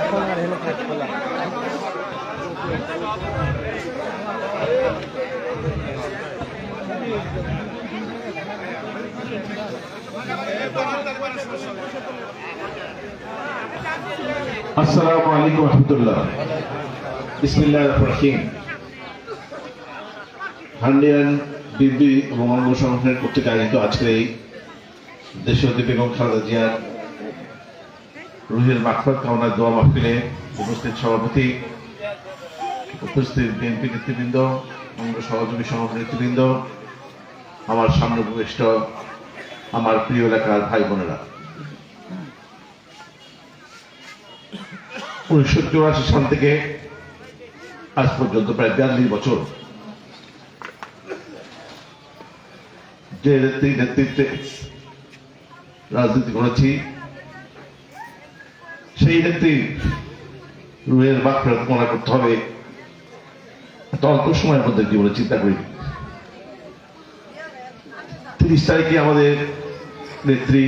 এখন আর হলো পেট খোলা আসসালামু আলাইকুম রহমতুল্লাহ। বিসমিল্লাহ রহিম। হান্ডিয়ান বিবি এবং অঙ্গ সংগঠনের কর্তৃক আয়োজিত আজকের এই দেশীয় বেগম খালেদা জিয়ার রুহের মাকফাত কামনার দোয়া মাহফিলে উপস্থিত সভাপতি, উপস্থিত বিএনপি নেতৃবৃন্দ, অঙ্গ সহযোগী সংগঠন নেতৃবৃন্দ, আমার সামনে উপবিষ্ট আমার প্রিয় এলাকার ভাই বোনেরা। উনিশশো চৌরাশি সাল থেকে আজ পর্যন্ত প্রায় বিয়াল্লিশ বছর যে নেতৃত্বে রাজনীতি করেছি, সেই নেত্রী রুহের বাক মনে করতে হবে, এত অল্প সময়ের মধ্যে জীবনে চিন্তা করি। তিরিশ তারিখে আমাদের নেত্রী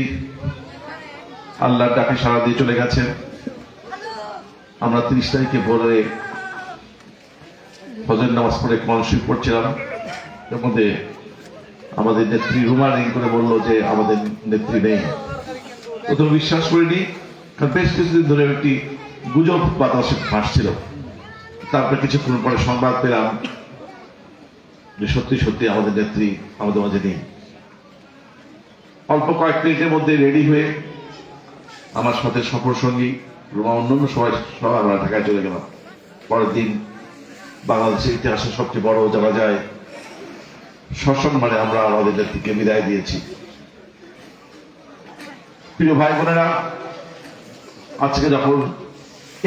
আল্লাহ ডাকে সারা দিয়ে চলে গেছেন। আমরা তিরিশ তারিখে ভোরে ফজর নামাজ পড়ে মানসিক পড়ছিলাম। এর মধ্যে আমাদের নেত্রী রুমা রিং করে বলল যে আমাদের নেত্রী নেই। প্রথমে বিশ্বাস করিনি, কারণ বেশ কিছুদিন ধরে একটি গুজব বাতাসে ভাসছিল। তারপরে কিছুক্ষণ পরে সংবাদ পেলাম যে সত্যি সত্যি আমাদের নেত্রী আমাদের মাঝে নেই। অল্প কয়েক মিনিটের মধ্যে রেডি হয়ে আমার সাথে সফর সঙ্গী রোমা অন্যান্য সবাই সবাই আমরা ঢাকায় চলে গেলাম। পরের দিন বাংলাদেশের ইতিহাসে সবচেয়ে বড় যাওয়া যায় সসম্মানে আমরা আমাদের নেত্রীকে বিদায় দিয়েছি। প্রিয় ভাই বোনেরা, আজকে যখন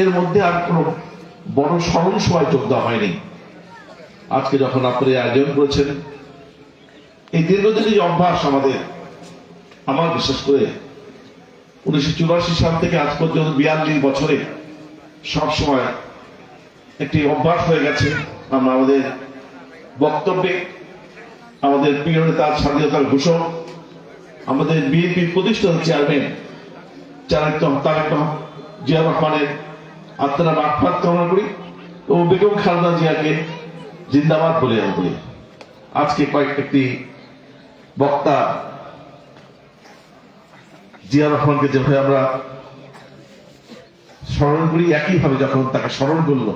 এর মধ্যে আর কোনো বড় স্মরণ সভায় যোগ দেওয়া হয়নি, আজকে যখন আপনি আয়োজন করেছেন, এই দীর্ঘদিনের অভ্যাস আমাদের, আমার বিশেষ করে উনিশশো চুরাশি সাল থেকে আজ পর্যন্ত বিয়াল্লিশ বছরে সব সময় একটি অভ্যাস হয়ে গেছে। আমরা আমাদের বক্তব্যে আমাদের প্রিয় নেতা স্বাধীনতার ঘোষক, আমাদের বিএনপি প্রতিষ্ঠিত চেয়ারম্যান চারিত তারেক জিয়া রহমানের আত্মারা মাকফাত কামনা করি ও বেগম খালেদা জিয়াকে জিন্দাবাদ বলে আমি বলি। আজকে কয়েক একটি বক্তা জিয়া রহমানকে যেভাবে আমরা স্মরণ করি, একইভাবে যখন তাকে স্মরণ করল,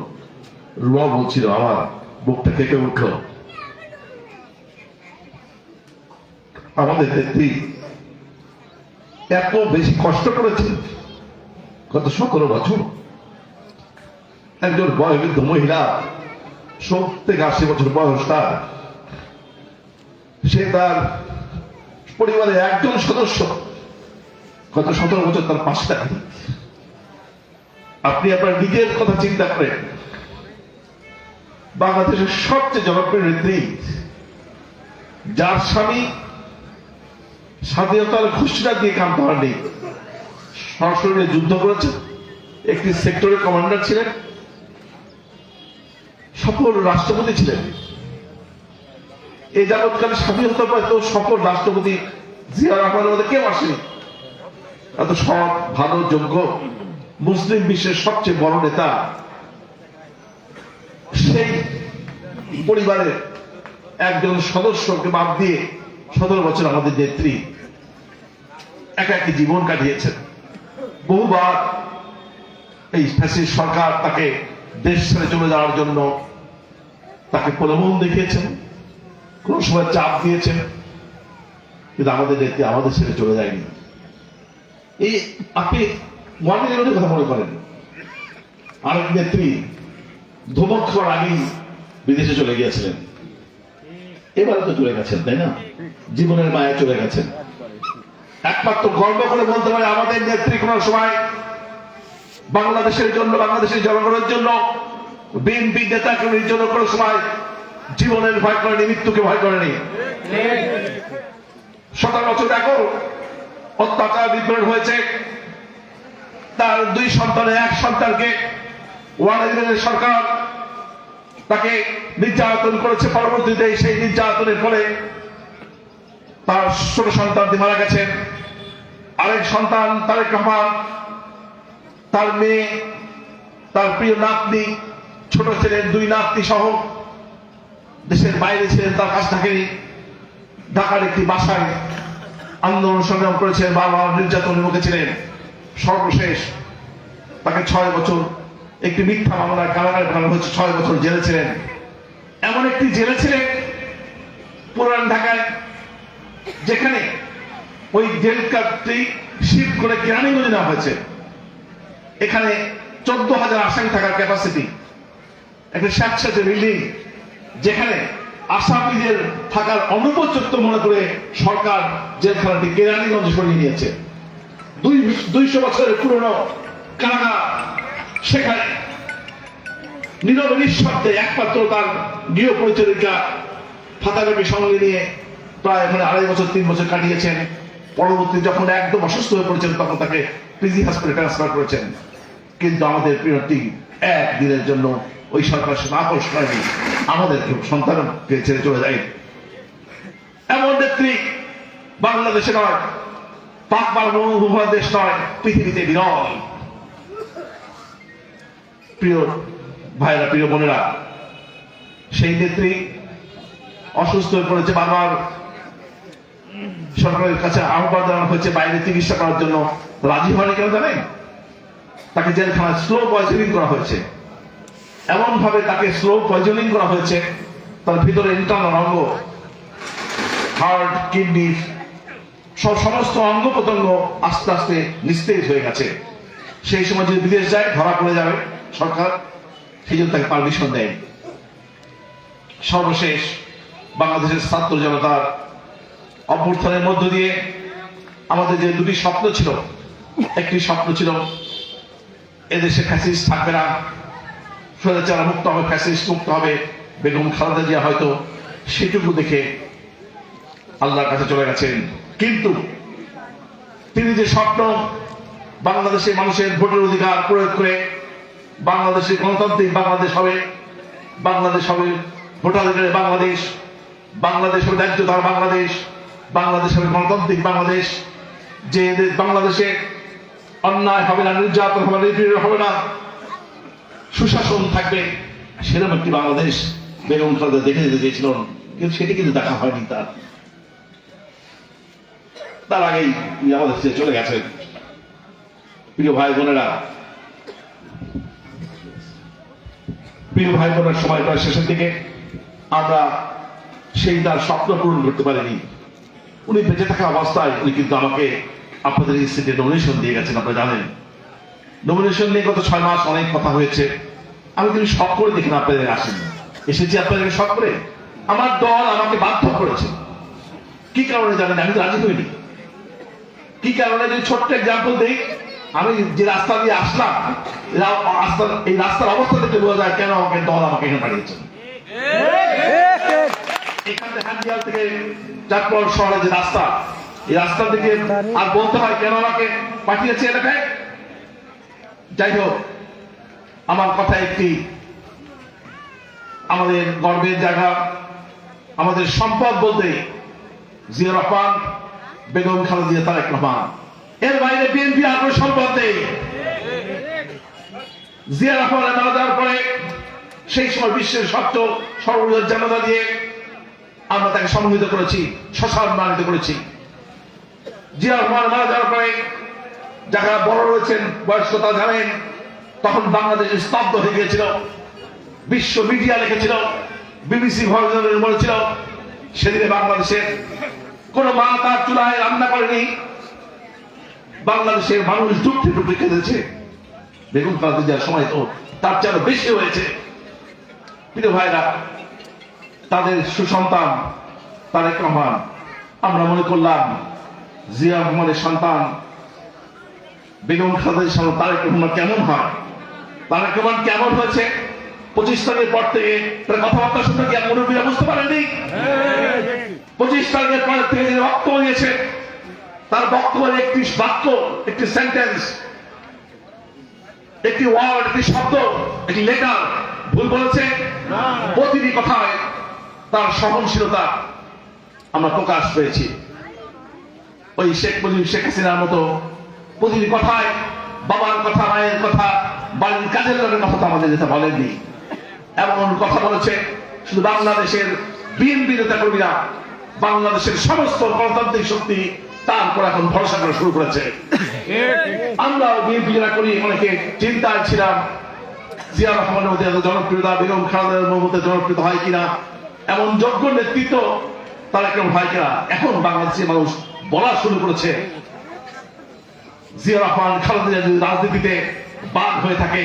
রুয়া বলছিল, আমার বুকটা কেঁপে উঠল। আমাদের নেত্রী এত বেশি কষ্ট করেছে গত সতেরো বছর। একজন বয়োবৃদ্ধ মহিলা সত্তর থেকে আশি বছর বয়স তার। সে তার পরিবারের একজন সদস্য। গত সতেরো বছর তার পাশে থাকেন আপনি আপনার নিজের কথা চিন্তা করেন। বাংলাদেশের সবচেয়ে জনপ্রিয় নেত্রী, যার স্বামী স্বাধীনতার ঘোষণা দিয়ে কাম করেননি। সরাসরি যুদ্ধ করেছেন। একটি সেক্টরের কমান্ডার ছিলেন। সফল রাষ্ট্রপতি ছিলেন। এই যাবৎকালে স্বাধীনতা পাইতো সফল রাষ্ট্রপতি জিয়া রহমানের মধ্যে কেউ আসেনি। এত সৎ, ভালো, যোগ্য, মুসলিম বিশ্বের সবচেয়ে বড় নেতা সেই পরিবারের একজন সদস্যকে বাদ দিয়ে সতেরো বছর আমাদের নেত্রী একা একটি জীবন কাটিয়েছেন। বহুবার এই ফ্যাসিস্ট সরকার তাকে দেশ ছেড়ে চলে যাওয়ার জন্য তাকে প্রলোভন দেখিয়েছেন, কোন সময় চাপ দিয়েছেন, কিন্তু আমাদের নেত্রী আমাদের ছেড়ে চলে যায়নি। এই আপনি ওয়ান কথা মনে করেন? আরেক নেত্রী ধমক আগেই বিদেশে চলে গিয়েছিলেন। এবারে তো চলে গেছেন, তাই না? জীবনের মায়া চলে গেছেন একমাত্র গর্ব করে বলতে পারে আমাদের নেত্রী কোন সময় বাংলাদেশের জন্য, বাংলাদেশের জনগণের জন্য, বিএনপি নেতাকে জন্য কোনো সময় জীবনের ভয় করেনি, মৃত্যুকে ভয় করেনি। সতেরো বছর দেখো, অত্যাচার বিদ্রোহ হয়েছে। তার দুই সন্তানের, এক সন্তানকে ওয়ান সরকার তাকে নির্যাতন করেছে পরবর্তীতে, সেই নির্যাতনের ফলে তার ছোট সন্তানটি মারা গেছেন। আরেক সন্তান তারেক রহমান, তার মেয়ে, তার প্রিয় নাতনি, ছোট ছেলের দুই নাতনি সহ দেশের বাইরে ছিলেন তার কাছ থাকেনি ঢাকার একটি বাসায় আন্দোলন সংগ্রাম করেছেন বাবা নির্যাতনের মুখে ছিলেন। সর্বশেষ তাকে ছয় বছর একটি মিথ্যা মামলায় কারাগারে পাঠানো হয়েছে ছয় বছর জেলে ছিলেন। এমন একটি জেলে ছিলেন পুরান ঢাকায়, যেখানে ওই জেল কার্ডটি শিফট করে কেরানীগঞ্জে নেওয়া হয়েছে। এখানে চোদ্দ হাজার আসামি থাকার ক্যাপাসিটি একটা স্যাঁতস্যাঁতে বিল্ডিং যেখানে আসামিদের থাকার অনুপযুক্ত মনে করে সরকার জেলখানাটি কেরানীগঞ্জ সরিয়ে নিয়েছে। দুই দুইশো বছরের পুরনো কারাগার সেখানে নীরব নিঃশব্দে একমাত্র তার গৃহ পরিচারিকা ফাতাকাপি সঙ্গে নিয়ে প্রায় মানে আড়াই বছর, তিন বছর কাটিয়েছেন। পরবর্তী যখন একদম অসুস্থ হয়ে পড়েছেন, তখন তাকে পিজি হাসপাতালে ট্রান্সফার করেছেন। কিন্তু আমাদের প্রিয়টি একদিনের জন্য ওই সরকার আপোষ করেনি আমাদেরকে সন্তানকে ছেড়ে চলে যায় এমন নেত্রী বাংলাদেশে নয়, পাক বাংলা দেশ নয়, পৃথিবীতে বিরল। প্রিয় ভাইরা, প্রিয় বোনেরা, সেই নেত্রী অসুস্থ হয়ে পড়েছে বারবার। সরকারের কাছে আহ্বান জানানো হয়েছে, বাইরে চিকিৎসা করার জন্য। রাজি হয়নি কেন জানেন? তাকে জেলখানায় স্লো পয়জনিং করা হয়েছে। এমন ভাবে তাকে স্লো পয়জনিং করা হয়েছে, তার ভিতরে ইন্টারনাল অঙ্গ হার্ট কিডনি সব সমস্ত অঙ্গ প্রত্যঙ্গ আস্তে আস্তে নিস্তেজ হয়ে গেছে। সেই সময় যদি বিদেশ যায়, ধরা পড়ে যাবে। সরকার, সেই জন্য তাকে পারমিশন দেয় সর্বশেষ বাংলাদেশের ছাত্র জনতার অভ্যর্থনের মধ্য দিয়ে আমাদের যে দুটি স্বপ্ন ছিল, একটি স্বপ্ন ছিল এদেশে ফ্যাসিস্ট থাকবে না স্বৈরাচার মুক্ত হবে ফ্যাসিস্ট মুক্ত হবে, বেগম খালেদা জিয়া হয়তো সেটুকু দেখে আল্লাহর কাছে চলে গেছেন। কিন্তু তিনি যে স্বপ্ন বাংলাদেশের মানুষের ভোটের অধিকার প্রয়োগ করে বাংলাদেশের গণতান্ত্রিক বাংলাদেশ হবে। বাংলাদেশ হবে ভোটাধিকারের বাংলাদেশ। বাংলাদেশ হবে ন্যায্যতার বাংলাদেশ। বাংলাদেশ হবে গণতান্ত্রিক বাংলাদেশ। যে দেশ- বাংলাদেশে অন্যায় হবে না, নির্যাতন হবে নিপীড়ন হবে না, সুশাসন থাকবে, সেরকম একটি বাংলাদেশ বেগম খালেদা দেখে যেতে চেয়েছিল কিন্তু সেটি কিন্তু দেখা হয়নি তার। তার আগেই তিনি আমাদের চলে গেছেন প্রিয় ভাই বোনেরা প্রিয় ভাই বোনের সময় প্রায় শেষের দিকে আমরা সেই তার স্বপ্ন পূরণ করতে পারিনি। উনি বেঁচে থাকা অবস্থায় উনি কিন্তু আমাকে আপনাদের ইনস্টিটিউটে নমিনেশন দিয়ে গেছেন, আপনারা জানেন। নমিনেশন নিয়ে গত ছয় মাস অনেক কথা হয়েছে। আমি কিন্তু শখ করে দেখি না আপনাদের আসেনি। এসেছি আপনাদেরকে শখ করে। আমার দল আমাকে বাধ্য করেছে। কি কারণে জানেন? আমি তো রাজি হইনি। কি কারণে? যদি ছোট্ট এক্সাম্পল দিই আমি যে রাস্তা দিয়ে আসলাম এই রাস্তার অবস্থা দেখে বোঝা যায় কেন আমাকে দল আমাকে এখানে পাঠিয়েছে। এখান থেকে হান্ডিয়াল থেকে চাঁদপুর শহরে যে রাস্তা, এই রাস্তা থেকে আর বলতে কেন আমাকে পাঠিয়েছে আমার কথা একটি, আমাদের আমাদের সম্পদ বলতে, জিয়া রহমান, বেগম খালেদিয়া তারেক রহমান। এর বাইরে বিএনপি আর কোনো সম্পদ নেই মারা পরে সেই সময় বিশ্বের সর্ববৃহৎ জানাজা দিয়ে আমরা তাকে করেছি সম্মানিত করেছি। মারা যাওয়ার পরে যারা বড় রয়েছেন, বয়স্ক তা জানেন, তখন বাংলাদেশ স্তব্ধ হয়ে গিয়েছিল। বিশ্ব মিডিয়া লিখেছিল, বিবিসি ভজনের বলেছিল সেদিনে বাংলাদেশের কোন মা তার চুলায় রান্না করেনি। বাংলাদেশের মানুষ টুকটি টুকটি খেতেছে বেগুন খালাতে যাওয়ার সময় তো তার চেয়ে আরও বেশি হয়েছে। প্রিয় ভাইরা তাদের সুসন্তান তারেক রহমান আমরা মনে করলাম জিয়া রহমানের সন্তান বেগম খালেদার সঙ্গে তারেক রহমান কেমন হয়? তারেক রহমান কেমন হয়েছে? পঁচিশ তারিখের পর থেকে তার কথাবার্তা শুনে কি মুরব্বীরা বুঝতে পারেননি। পঁচিশ তারিখের পর থেকে বক্তব্য দিয়েছে তার বক্তব্যের একটি বাক্য একটি সেন্টেন্স একটি ওয়ার্ড একটি শব্দ একটি লেটার ভুল বলেছে? প্রতিটি কথায় তার সহনশীলতা আমরা প্রকাশ পেয়েছি। ওই শেখ মুজিব শেখ হাসিনার মতো প্রতিটি কথায় বাবার কথা মায়ের কথা বাড়ির কাজের লোকের কথা তো আমাদের যেতে বলেননি। এমন কথা বলেছে শুধু বাংলাদেশের বিএনপি নেতা কর্মীরা বাংলাদেশের সমস্ত গণতান্ত্রিক শক্তি তার উপর এখন ভরসা করা শুরু করেছে। আমরাও বিএনপি যারা করি অনেকে চিন্তায় ছিলাম জিয়া রহমানের মধ্যে এত জনপ্রিয়তা বেগম খালেদার মধ্যে জনপ্রিয়তা হয় কিনা এমন যোগ্য নেতৃত্ব তার একরম হয় কিনা এখন বাংলাদেশের মানুষ বলা শুরু করেছে। জিয়া রহমান খালেদা যদি রাজনীতিতে বাদ হয়ে থাকে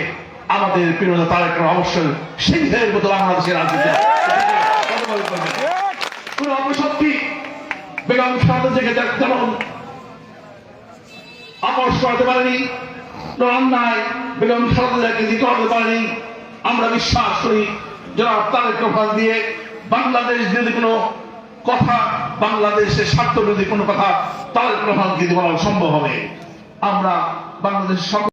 আমাদের প্রিয় তারেক অবশ্যই সিংহের মতো বাংলাদেশের রাজনীতি। কোন অপশক্তি বেগম যেমন আকর্ষ করতে পারেনি বেগম করতে পারেনি। আমরা বিশ্বাস করি যারা তারেক রহমান দিয়ে বাংলাদেশ যদি কোনো কথা বাংলাদেশের স্বার্থ বিরোধী কোনো কথা তারেক দিয়ে বলা সম্ভব হবে। আমরা বাংলাদেশের সকল